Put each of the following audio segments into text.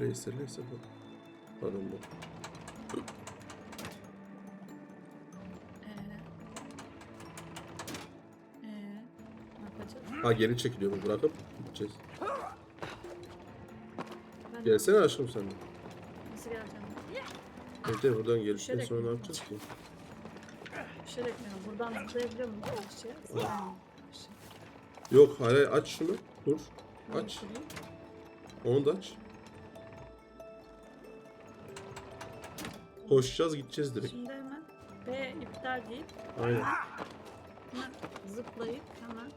Reis bu. Pardon bu. Ee, ee, ne yapacağız? Ha geri çekiliyor bu bırakıp gideceğiz. Ben Gelsene aşkım sen de. Nasıl geleceğim? Evde buradan Düşerek sonra ne yapacağız ki? Düşerek mi? Buradan zıplayabiliyor muyum? Şey. Şey. Yok hayır aç şunu. Dur. Aç. Onu da aç. Koşacağız gideceğiz direkt. Şimdi hemen B iptal deyip Aynen. hemen zıplayıp hemen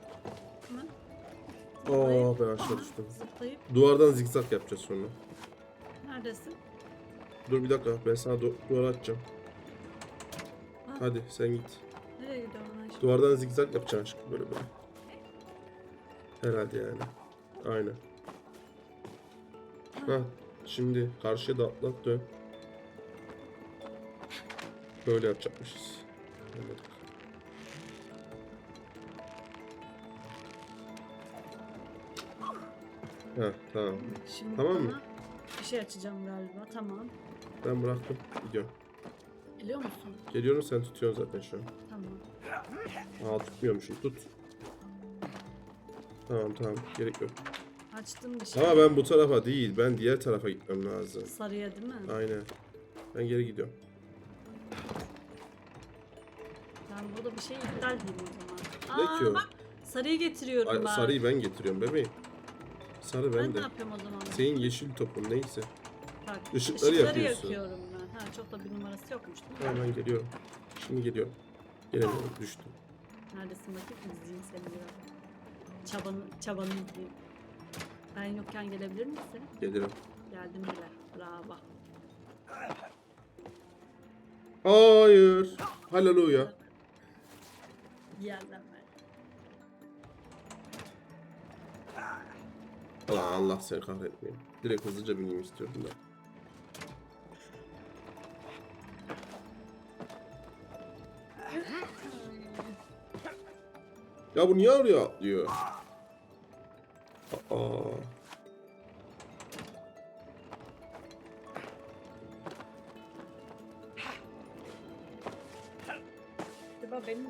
hemen Oo zıplayıp, ben aşağı düştüm. Zıplayıp Duvardan zigzag yapacağız sonra. neredesin? Dur bir dakika ben sana du duvar açacağım. Ha, Hadi sen git. Nereye gidiyorum ben şimdi? Duvardan zigzag yapacaksın aşkım böyle böyle. Herhalde yani. Aynen. Ha şimdi karşıya da atlat dön. Böyle yapacakmışız. Anladık. Ha tamam. Şimdi Tamam mı? Bir şey açacağım galiba. Tamam. Ben bıraktım. Gidiyorum. Biliyor musun? Geliyorum sen tutuyorsun zaten şu an. Tamam. Aa tutmuyormuşum tut. Tamam tamam gerek yok. Açtım bir şey. Ama ben bu tarafa değil ben diğer tarafa gitmem lazım. Sarıya değil mi? Aynen. Ben geri gidiyorum. Ben burada bir şey iptal diyeyim o zaman. Ne Aa, ki o? bak sarıyı getiriyorum Ay, ben. sarıyı ben getiriyorum bebeğim. Sarı ben ben ne de. yapıyorum o zaman? Senin yeşil topun neyse. Bak, ışıkları yapıyorsun. yakıyorum ben. Ha çok da bir numarası yokmuş değil mi? Hemen geliyorum. Şimdi geliyorum. Gelemiyorum düştüm. Neredesin bakayım izleyeyim seni biraz. Çabanı, çabanı izleyeyim. Ben yokken gelebilir misin? Gelirim. Geldim bile. Bravo. Hayır. Haleluya. Yerden ver. Allah Allah seni kahretmeyeyim. Direkt hızlıca bineyim istiyordum da. Ya bu niye oraya atlıyor?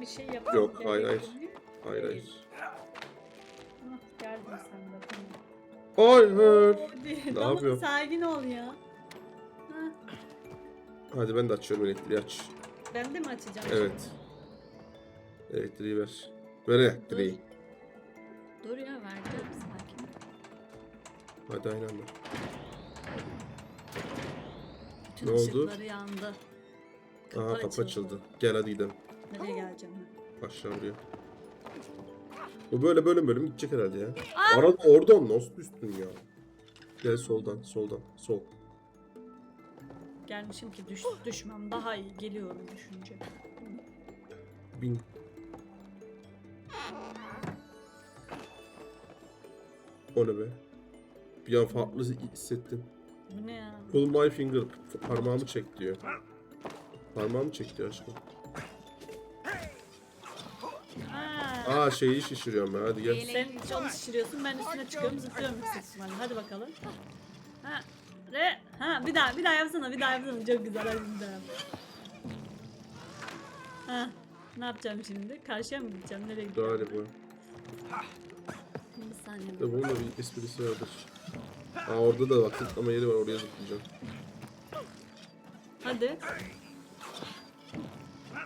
Şey yapmam Yok, hayır, hayır. Hayır hayır. Ah, geldin sen de. Hayır. Ne Ne yapıyor? Sakin ol ya. Ha, Hadi ben de açıyorum elektriği aç. ben de mi açacağım? Evet. Elektriği ver. Ver elektriği. Dur ya vereceğim sakin. ol. Hadi aynı anda. Bütün Ne oldu? ışıkları yandı. Aha kapı açıldı. Gel hadi gidelim. Nereye geleceğim ben? Aşağı buraya. Bu böyle bölüm bölüm gidecek herhalde ya. Arada oradan nasıl düştün ya? Gel soldan, soldan, sol. Gelmişim ki düş, düşmem daha iyi geliyorum düşünce. Bin. O ne be? Bir an farklı hissettim. Bu ne ya? Pull my finger. Parmağımı çek diyor. Parmağımı çek diyor aşkım. Aa, şeyi şişiriyorum ben hadi gel. sen onu şişiriyorsun ben üstüne çıkıyorum zıplıyorum yüksek ihtimalle. Hadi bakalım. Ha. Re. Ha bir daha bir daha yapsana bir daha yapsana çok güzel hadi bir daha yap. Ha. Ne yapacağım şimdi? Karşıya mı gideceğim? Nereye gideceğim? Galiba. Bir saniye. De bunun da bir esprisi vardır. Aa orada da bak zıplama yeri var oraya zıplayacağım. Hadi.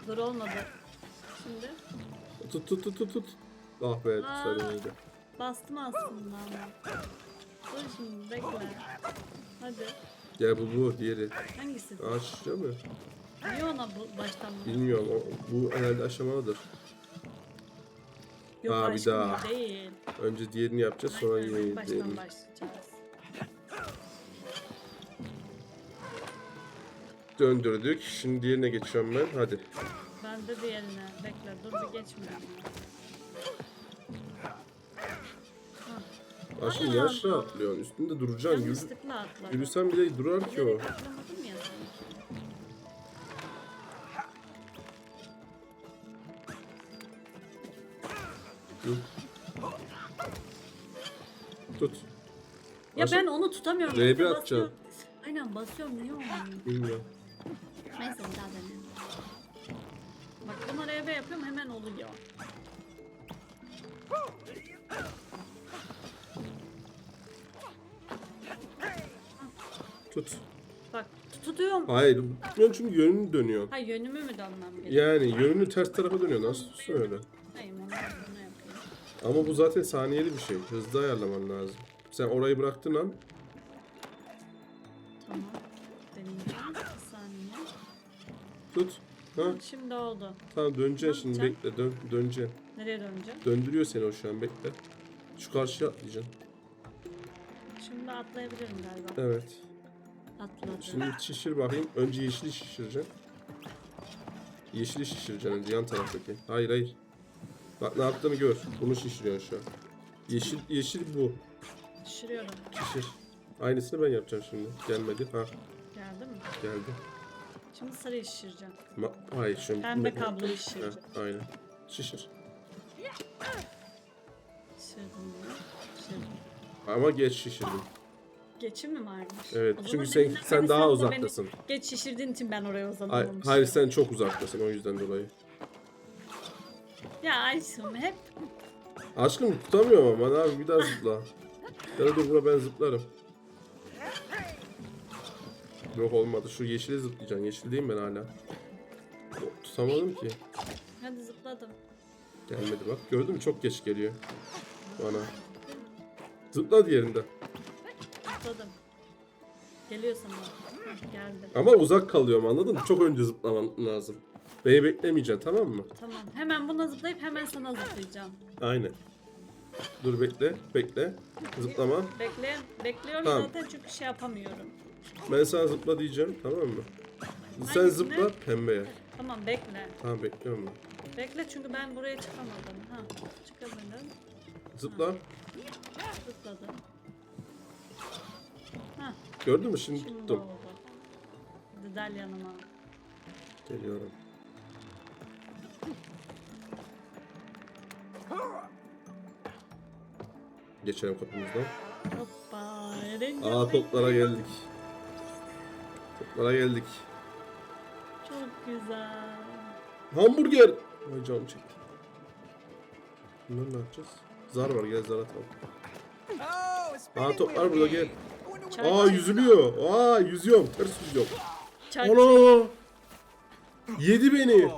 Dur olmadı. Şimdi Tut tut tut tut tut. Ah be sarıydı. bastım aslında ama. Dur şimdi bekle. Hadi. Gel bu bu diğeri. Hangisi? Şişiyor mu? Niye ona bu baştan bu? Bilmiyorum o, bu herhalde aşamalıdır. Yok Ha, bir daha. değil. Önce diğerini yapacağız sonra Aynen, yine baştan diğerini. başlayacağız. Döndürdük. Şimdi diğerine geçiyorum ben. Hadi. De diğerine. Bekle dur bir geçmiyorum. Aşkım niye aşağı atlıyorsun? Üstünde duracaksın. Yürü, Yanlışlıkla atladım. yürüsen bile durar ki o. Atlamadım ya. Tut. Ya Aşağı- ben onu tutamıyorum. R1 Basıyorum. atacaksın. Aynen basıyorum niye olmuyor? Bilmiyorum. Neyse bir daha deneyelim. RB yapıyorum hemen oluyor. Tut. Bak tut- tutuyorum. Hayır. Tutmuyorsun çünkü yönünü dönüyor. Ha yönümü mü dönmem gerekiyor? Yani yönünü ters tarafa dönüyor. Nasıl tutsun öyle? Hayır onu bunu yapıyorum. Ama bu zaten saniyeli bir şey. Hızlı ayarlaman lazım. Sen orayı bıraktın an Tamam. Deneyeceğim. Bir saniye. tut. Ha Şimdi oldu. tamam döneceksin şimdi yapacağım? bekle dön döneceksin. Nereye döneceğim? Döndürüyor seni o şu an bekle. Şu karşıya atlayacaksın. Şimdi atlayabilirim galiba. Evet. Atladım. Şimdi şişir bakayım. Önce yeşili şişireceksin. Yeşili şişireceksin önce yan taraftaki. Hayır hayır. Bak ne yaptığını gör. Bunu şişiriyorsun şu an. Yeşil yeşil bu. Şişiriyorum. Şişir. Aynısını ben yapacağım şimdi. Gelmedi. Ha Geldi mi? geldi. Şimdi sarıyı şişireceğim. Ma hayır şu Pembe kabloyu şişireceğim. Ha, aynen. Şişir. Şişirdim. Şişirdim. Ama geç şişirdin. Geçim mi varmış? Evet, O zaman çünkü sen- deminden sen daha de beni uzaktasın. Geç şişirdiğin için ben oraya Hayır, uzanamamışım. hayır sen çok uzaktasın o yüzden dolayı. Ya Ayşem hep Aşkım tutamıyorum ama abi bir daha zıpla. Ya da dur buna ben zıplarım. Yok olmadı şu yeşili zıplayacaksın. Yeşil değil mi ben hala? Tutamadım ki. hadi zıpladım. Gelmedi bak. Gördün mü çok geç geliyor. Bana. Zıpla diğerinde. Zıpladım. Geliyor sana. Geldi. Ama uzak kalıyorum anladın mı? Çok önce zıplaman lazım. Beni beklemeyeceksin tamam mı? Tamam. Hemen buna zıplayıp hemen sana zıplayacağım. Aynen. Dur bekle, bekle. Zıplama. Bekle, bekliyorum Tamam. zaten çünkü şey yapamıyorum. Ben sana zıpla diyeceğim tamam mı? Sen Hangisine? zıpla pembeye. Tamam bekle. Tamam bekliyorum ben. Bekle çünkü ben buraya çıkamadım. Ha, çıkamadım. Zıpla. Zıpladım. Ha, Gördün mü şimdi şimdi tuttum. oldu. Hadi del yanıma. Geliyorum. Geçelim kapımızdan. Hoppa. Aa toplara geldik. Toplara geldik. Çok güzel. Hamburger. Ay canım çekti. Bunları ne yapacağız? Zar var gel zar atalım. Aa toplar burada gel. Çay, Aa yüzülüyor. Aa yüzüyorum. Ters yüzüyorum. Ana. Yedi beni.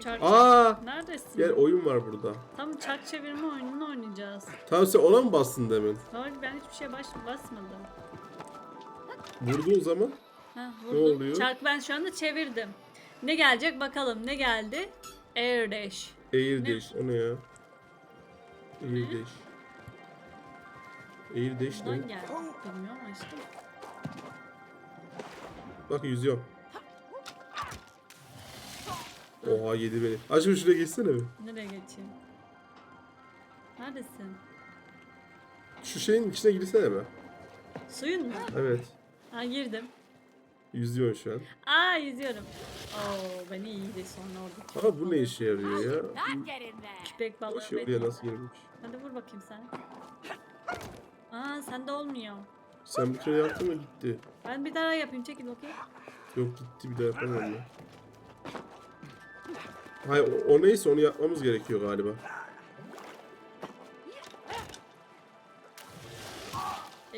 Çark. Aa. Neredesin? Gel oyun var burada. Tam çark çevirme oyununu oynayacağız. Tamam sen ona mı bastın demin? Hayır ben hiçbir şeye baş, basmadım. Vurduğun zaman Ha, Ne oluyor? Çark ben şu anda çevirdim. Ne gelecek bakalım ne geldi? Air Dash. Air Ne? Dash. O ne ya? Air Dash. Air Dash ne? geldi. Bilmiyorum aşkım. Bak yüzüyorum. Oha yedi beni. Aşkım şuraya geçsene bir. Nereye geçeyim? Neredesin? Şu şeyin içine girsene be. Suyun mu? Evet. Ha girdim. Yüzüyorsun şu an. Aa yüzüyorum. Oo beni iyiydi sonra orada. Ama bu ne işe yarıyor ya? Köpek balığı Bu şey oraya nasıl girmiş? Hadi vur bakayım sen. Aa sende olmuyor. Sen bir kere yaptın mı gitti. Ben bir daha yapayım çekil bakayım. Yok gitti bir daha yapamıyorum ben. Hayır o, o neyse onu yapmamız gerekiyor galiba.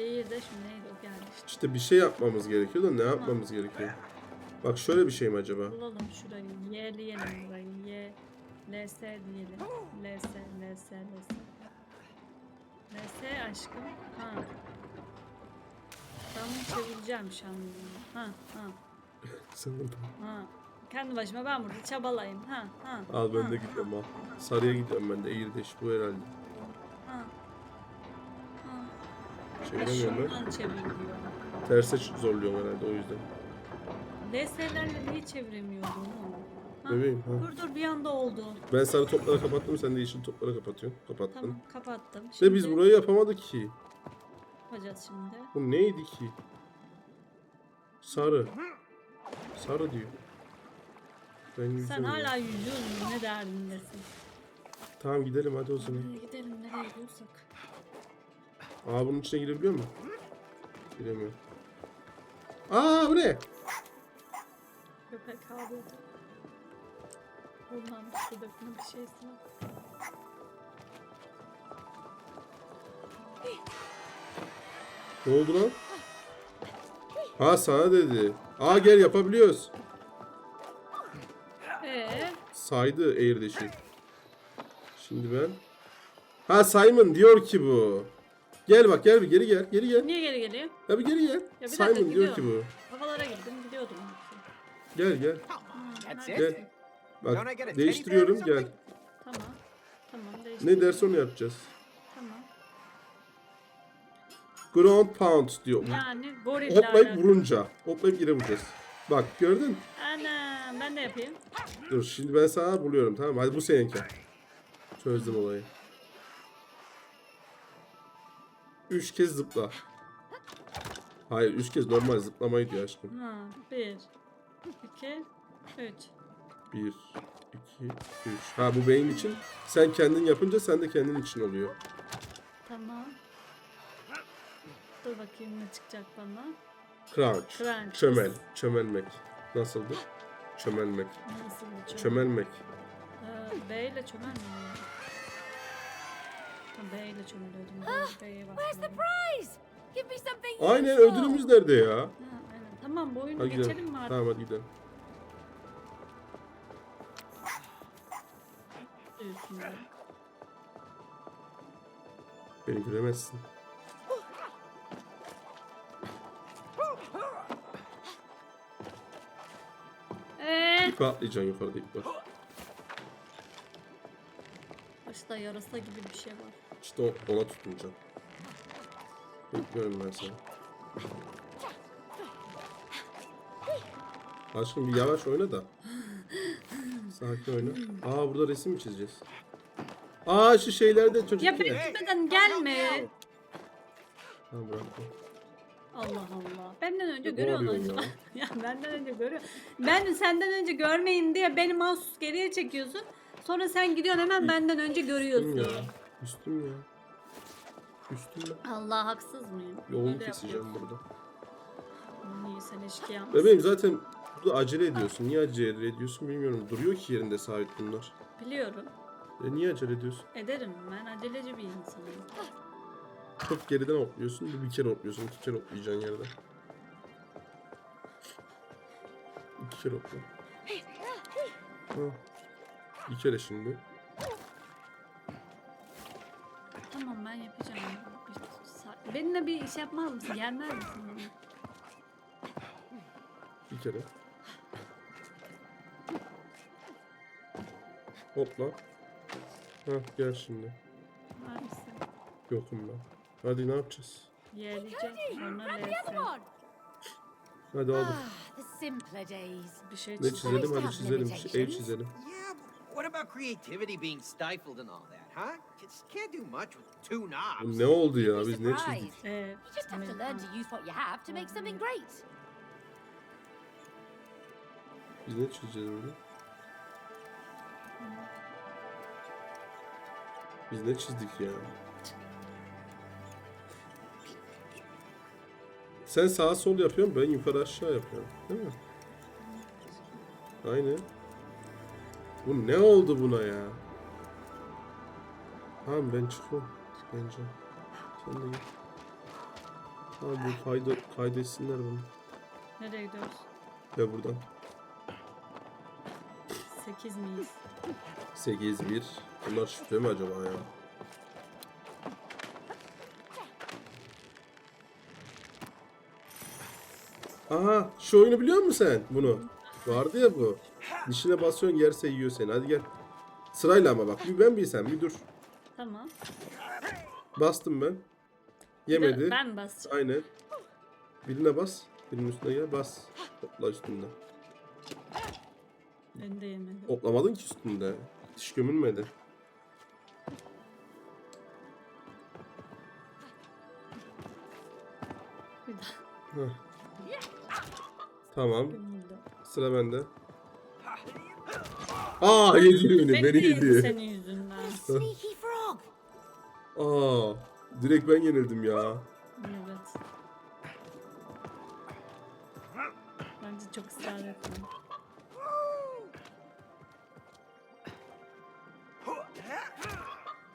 Air Dash mi neydi o geldi işte. Bir şey yapmamız gerekiyor da ne yapmamız gerekiyor? Bak şöyle bir şey mi acaba? Bulalım şurayı. Y'leyelim burayı. Y. LS diyelim. LS, LS, LS. LS aşkım. Ha. Ben bunu çevireceğim şu an. Ha, ha, Sen orada. ha. Kendi başıma ben burada çabalayayım. Ha, ha. Al ben ha, de gidiyorum al. Sarıya gidiyorum ben de. Eğirdeş bu herhalde. Çeviremiyorum ben. Şundan. Terse zorluyorum herhalde o yüzden. LS'lerle niye çeviremiyordum? Ha. Bebeğim ha. Dur dur bir anda oldu. Ben sarı topları kapattım sen de yeşil topları kapatıyorsun. Kapattın. Tamam kapattım. İşte biz burayı yapamadık ki. yapacağız şimdi. Bu neydi ki? Sarı. Sarı diyor. Ben Sen yüzüyorum ya. hala yüzüyorsun ne derdindesin? Tamam gidelim hadi o zaman. Gidelim nereye gidiyorsak. Aa bunun içine girebiliyor mu? Giremiyor. Aa bu ne? Köpek havladı. Bundan bir dökme bir şeysi var. Ne oldu lan? Ha sana dedi. Aa gel yapabiliyoruz. Ee, Saydı Air'deşi. Şimdi ben. Ha Simon diyor ki bu. Gel bak gel bir geri gel. Geri gel. niye geri geliyor? Ya bir geri gel. bir Simon dakika, diyor ki bu. Havalara girdim gidiyordum. Gel gel. That's it. Gel. Bak değiştiriyorum gel. Tamam. Tamam değiştir. Ne derse onu yapacağız. Tamam. Ground pound diyor. Yani gorille Hoplayıp vurunca. Hoplayıp yere vuracağız. Bak gördün. Ana ben de yapayım. Dur şimdi ben sana buluyorum tamam mı? Hadi bu seninki. Çözdüm olayı. Üç kez zıpla. Hayır üç kez normal zıplamayı diyor aşkım. Ha, bir, iki, üç. Bir, iki, üç. Ha bu benim için. Sen kendin yapınca sen de kendin için oluyor. Tamam. Dur bakayım ne çıkacak bana. Crunch. Crunch. Çömel. Çömelmek. Nasıldı? Çömelmek. Nasıl bir çömel? Çömelmek. Ee, B ile çömel mi? Ha, B ile çömeliyordum. Ben B'ye Where's the basmadım. prize? Give me something Aynen ödülümüz nerede ya? Ha, aynen. Tamam bu oyunu Hadi geçelim gidelim. mi artık? Tamam hadi gidelim. Beni göremezsin. Eee? İpe atlayacaksın yukarıda ip var. Başta yarasa gibi bir şey var. İşte o- ona tutunacağım. Bekliyorum ben seni. Aşkım bir yavaş oyna da. Sakin oyna. Aa burada resim mi çizeceğiz? Aa şu şeylerde çocuk Ya ya. beklemeden gelme. Tamam bıraktım. Allah Allah. Benden önce Ne görüyorsun yapıyorsun acaba. ya benden önce görüyor. Ben senden önce görmeyin diye beni mahsus geriye çekiyorsun. Sonra sen gidiyorsun hemen benden önce Üstüm görüyorsun. ya. Üstüm ya. Üstüm ya. Allah haksız mıyım? Yolunu Böyle keseceğim yapıyorsun. burada. Niye sen eşkıya mısın? Bebeğim zaten burada acele ediyorsun. Niye acele ediyorsun bilmiyorum. Duruyor ki yerinde sabit bunlar. Biliyorum. E niye acele ediyorsun? Ederim. Ben aceleci bir insanım. Çok geriden hopluyorsun. Bir, bir kere hopluyorsun. iki kere hoplayacaksın yerden. İki kere hopla. Ha. Bir kere şimdi. Tamam ben yapacağım. Bir Benimle bir iş yapmaz mısın? Gelmez misin? bana? Bir kere. Hopla. Ha gel şimdi. Var mısın? Yokum ben. Hadi ne yapacağız? Sonra one. Hadi aldık. Ah, the simpler days. Bir şey Ne çizelim. Hadi çizelim. Bir şey- Ev çizelim. What about creativity being stifled and all that, huh? Just can't do much with two knobs. Ne oldu ya? Biz ne çizdik? Ee, You just have to learn to use what you have to make something great. Biz ne çizeceğiz burada? Biz ne çizdik ya? Sen sağa sol yapıyorsun, ben yukarı aşağı yapıyorum. Değil mi? Aynen. Bu ne oldu buna ya? Tamam ben çıkıyorum bence. Sen de git. Tamam bu kaydı, kaydetsinler bunu. Nereye gidiyoruz? Ve buradan. 8 miyiz? 8-1. Bunlar şifre mi acaba ya? Aha şu oyunu biliyor musun sen bunu? Vardı ya bu. Dişine basıyorsun yerse yiyor seni. Hadi gel. Sırayla ama bak. Bir ben bir sen. Bir dur. Tamam. Bastım ben. Yemedi. Ben basacağım. Aynen. Birine bas. Birinin üstüne gel. Bas. Hopla üstünde. Ben de yemedim. Hoplamadın ki üstünde. Diş gömülmedi. Bir daha. Heh. Tamam. Sıra bende. Aa yedi beni, beni yedi senin yüzünden. Sneaky frog. Aa, Direkt ben yenildim ya. Evet. Bence çok ısrar etme.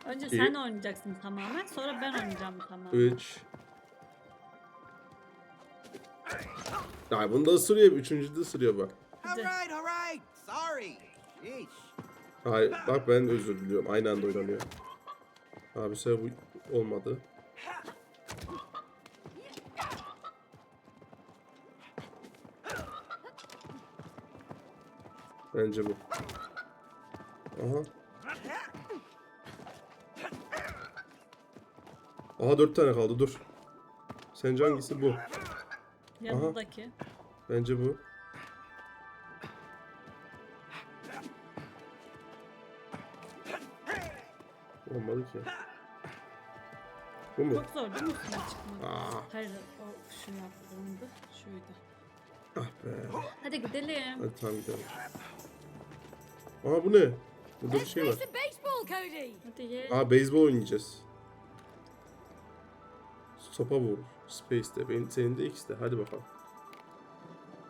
Önce İyi. sen oynayacaksın tamamen, sonra ben oynayacağım tamamen. 3 Ya bunda ısırıyor, üçüncüde ısırıyor bak. All right, all right. Sorry. Hayır, bak ben özür diliyorum. Aynı anda oynanıyor. Abi sefer bu olmadı. Bence bu. Aha. Aha dört tane kaldı dur. Sence hangisi bu? Yanındaki. Bence bu. Olmadı ki. Bu mu? Çok zor değil mi üstüne çıkmak? Aa. Hayır, o şu yaptığımdı. Şuydu. Ah be. Hadi gidelim. Hadi tamam gidelim. Aa bu ne? Burada bir şey var. some baseball, Cody. Hadi ye. Aa beyzbol oynayacağız. Sopa vur. Space'de. Benim, senin de X'de. Hadi bakalım.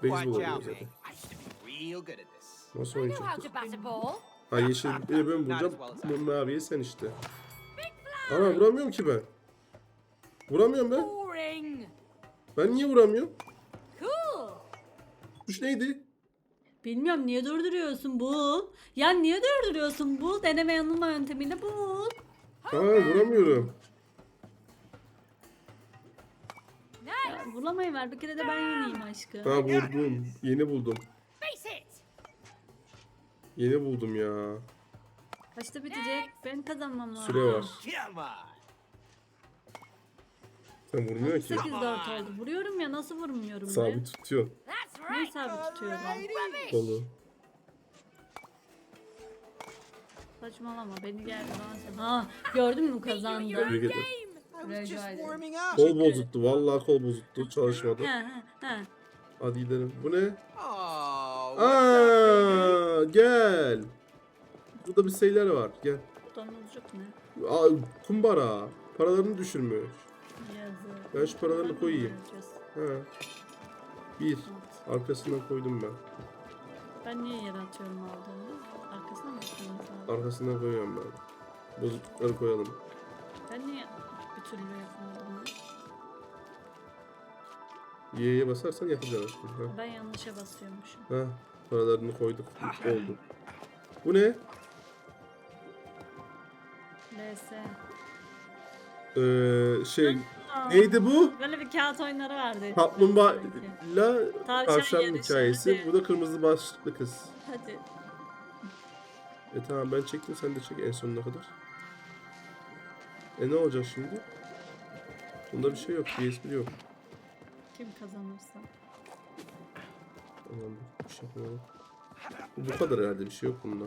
Beyzbol oynuyoruz hadi. Nasıl oynayacaktık? Ha yeşil biri ben vuracağım. Bu maviye sen işte. Ana vuramıyorum ki ben. Vuramıyorum ben. Ben niye vuramıyorum? Kuş neydi? Bilmiyorum niye durduruyorsun bu? Ya niye durduruyorsun bu? Deneme yanılma yöntemiyle bu. Ha vuramıyorum. Ya, vuramayı ver bir kere de ben yeneyim aşkım. Ha vurdum. Yeni buldum. Yeni buldum ya. Kaçta bitecek? Ben kazanmam lazım. Süre var. Sen vurmuyor ki. 8-4 oldu. Vuruyorum ya nasıl vurmuyorum be? Sabit That's Neyi sabit tutuyorum? Kolu. Saçmalama beni gel lan sen. Ha gördün mü kazandı. Tebrik ederim. Rica ederim. Kol bozuttu. Vallahi kol bozuttu. Çalışmadı. He he he. Hadi gidelim. Bu ne? Baby? Aa, gel. Burada bir şeyler var. Gel. Domuzcuk ne? Aa, kumbara. Paralarını düşürmüş. Yazık. Ben şu paralarını koyayım. mı? Ha. Bir. Evet. Arkasına koydum ben. Ben niye yere atıyorum aldığımda? Arkasına mı sana? Arkasına koyuyorum ben. Bozuklukları koyalım. Ben niye bir türlü yapamadım? ya? Y'ye basarsan. Ha. Ben yanlışa basıyormuşum. ha. Paralarını koyduk. Mutlu oldum. Bu ne? LS. Ee, şey Aa, neydi bu? Böyle bir kağıt oyunları vardı. Kaplumbağayla Tavşan tavşan yarışı, hikayesi. hadi. Bu da kırmızı başlıklı kız. Hadi. E tamam ben çektim sen de çek en sonuna kadar. E ne olacak şimdi? Bunda bir şey yok. Bir espri yok. Kim kazanırsa. Tamam bir şey yapamadım. Bu kadar herhalde bir şey yok bunda.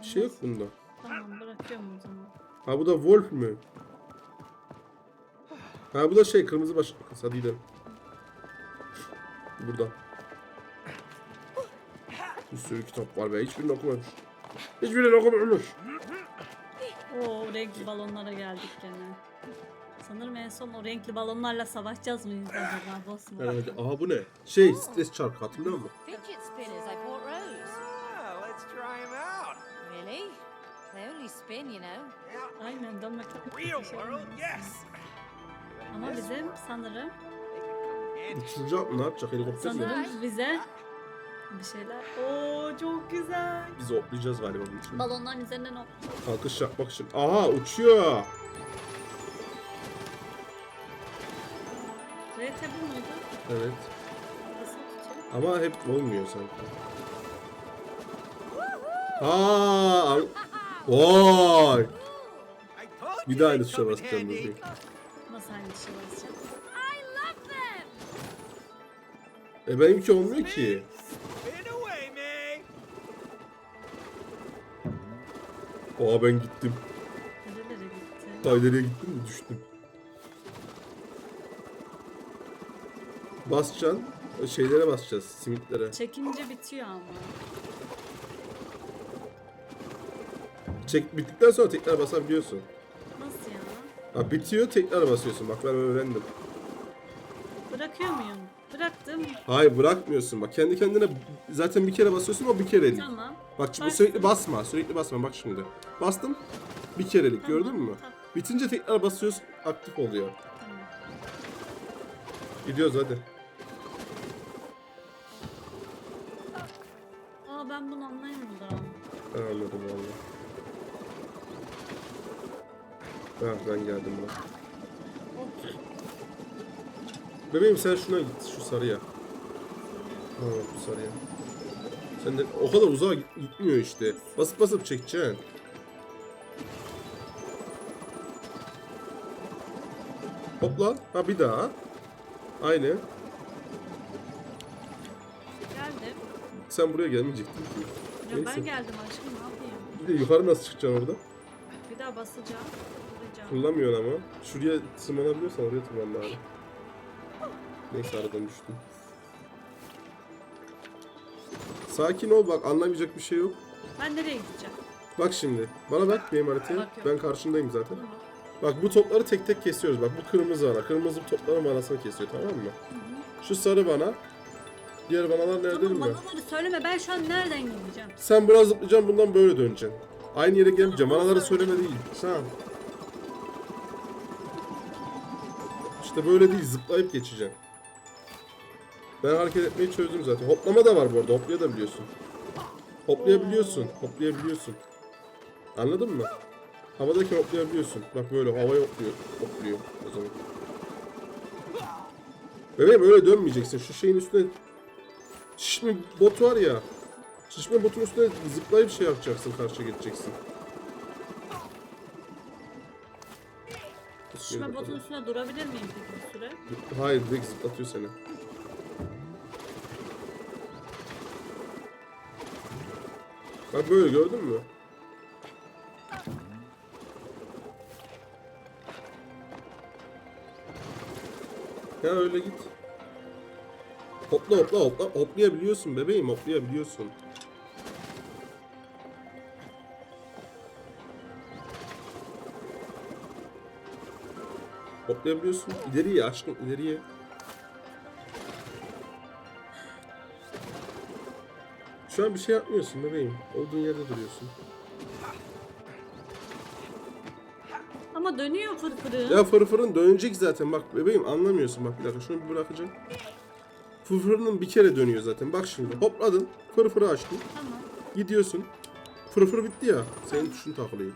Bir şey yok bunda. Tamam bırakıyorum o zaman. Ha bu da Wolf mü? Ha bu da şey kırmızı kız. Hadi gidelim. Burada. Bir sürü kitap var be. Hiçbirini okumamış. Hiçbirini okumamış. Oo renkli balonlara geldik gene. Sanırım en son o renkli balonlarla savaşacağız mıyız acaba boss mu? Herhalde. Aha bu ne? Şey stres çarkı hatırlıyor musun? Fidget spinners I bought Rose. Ah, let's try him out. Really? They only spin, you know. Yeah. Aynen dönme çok Real şey world, yes. Ama bizim sanırım. Uçuracak mı? Ne yapacak? Helikopter mi? sanırım bize bir şeyler. Oo çok güzel. Biz hoplayacağız galiba bunun için. Balonların üzerinden o. Kalkış yapmak için. Aha uçuyor. RT bu muydu? Evet. Ama hep olmuyor sanki. Aa, Vay. Bir daha aynı tuşa basacağım dedi. Nasıl aynı şey basacağım? I love them. E benimki olmuyor ki. Aa ben gittim. Nerelere gitti? İleriye gittim mi düştüm. Basacaksın. o Şeylere basacağız. Simitlere. Çekince bitiyor ama. Çek bittikten sonra tekrar basabiliyorsun. Nasıl ya? Ha bitiyor tekrar basıyorsun. Bak ben öğrendim. Bırakıyor muyum? Bıraktım. Hayır bırakmıyorsun. Bak kendi kendine zaten bir kere basıyorsun o bir kerelik. Tamam. Bak şimdi Bastım. sürekli basma. Sürekli basma. Bak şimdi. Bastım. Bir kerelik Tamam, gördün mü? tamam. Bitince tekrar basıyorsun aktif oluyor. Tamam. Gidiyoruz hadi. Ben bunu anlayamadım. Ben anladım valla. Ha ben geldim bak. Bebeğim sen şuna git şu sarıya. Ha bu sarıya. Sen de o kadar uzağa git- gitmiyor işte. Basıp basıp çekeceksin. Hopla. Ha bir daha. Aynı. Sen buraya gelmeyecektin ki. Ya Neyse. ben geldim aşkım ne yapayım? Bir de yukarı nasıl çıkacaksın orada? Bir daha basacağım. Vuracağım. Kullanmıyorsun ama. Şuraya tırmanabiliyorsan oraya tırman bari. Neyse aradan düştüm. Sakin ol bak anlamayacak bir şey yok. Ben nereye gideceğim? Bak şimdi. Bana bak benim haritaya. Bakıyorum. Ben karşındayım zaten. Tamam. Bak bu topları tek tek kesiyoruz. Bak bu kırmızı bana. Kırmızı topların manasını kesiyor tamam mı? Şu sarı bana. Diğer banalar nerede Tamam bilmiyorum. banaları söyleme ben şu an nereden gideceğim? Sen biraz zıplayacaksın bundan böyle döneceksin. Aynı yere gelmeyeceksin. Manaları söyleme değil. Tamam. İşte böyle değil. Zıplayıp geçeceksin. Ben hareket etmeyi çözdüm zaten. Hoplama da var bu arada. Hoplayabiliyorsun. Hoplayabiliyorsun. Hoplayabiliyorsun. Anladın mı? Havadaki hoplayabiliyorsun. Bak böyle havaya hopluyor. Hopluyor o zaman. Bebeğim öyle dönmeyeceksin. Şu şeyin üstüne Şişme bot var ya. Şişme botun üstüne zıplayıp şey yapacaksın, karşıya geçeceksin. Şişme botun üstüne durabilir miyim peki bir süre? Hayır, direkt zıplatıyor seni. Bak böyle gördün mü? Ya öyle git. Hopla hopla hopla hoplayabiliyorsun bebeğim hoplayabiliyorsun. Hoplayabiliyorsun. İleriye aşkım ileriye. Şu an bir şey yapmıyorsun bebeğim. Olduğun yerde duruyorsun. Ama dönüyor fırfırı. Ya fırfırın dönecek zaten bak bebeğim anlamıyorsun bak bir dakika şunu bir bırakacağım. Fırfırının bir kere dönüyor zaten bak şimdi hopladın fırfırı açtın Tamam. gidiyorsun. Fırfır bitti ya senin tuşun takılıyor.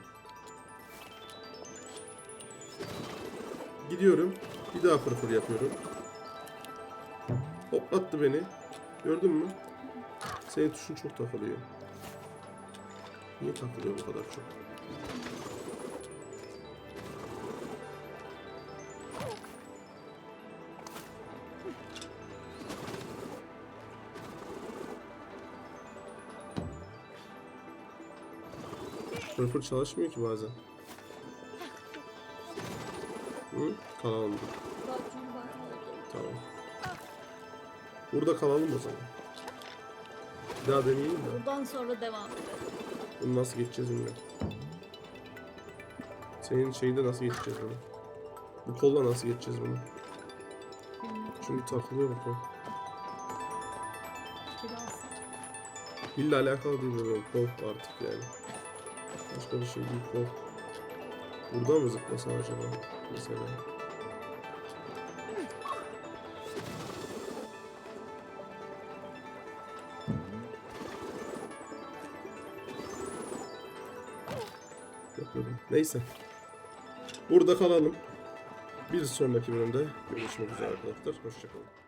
Gidiyorum bir daha fırfır yapıyorum. Hoplattı beni. Gördün mü? Senin tuşun çok takılıyor. Niye takılıyor bu kadar çok? Fırfır çalışmıyor ki bazen. Hı? Kalalım. Tamam. Burada kalalım o zaman. Bir daha deneyelim mi? Buradan sonra devam edelim. Bunu nasıl geçeceğiz bilmiyorum. Senin şeyinde nasıl geçeceğiz bunu? Bu kolla nasıl geçeceğiz bunu? Çünkü takılıyor o. Biraz. Hille alakalı değil böyle kol artık yani. Başka bir şey değil kol. Burada mı zıplasa acaba? Mesela. Neyse. Burada kalalım. Bir sonraki bölümde görüşmek üzere arkadaşlar. Hoşçakalın.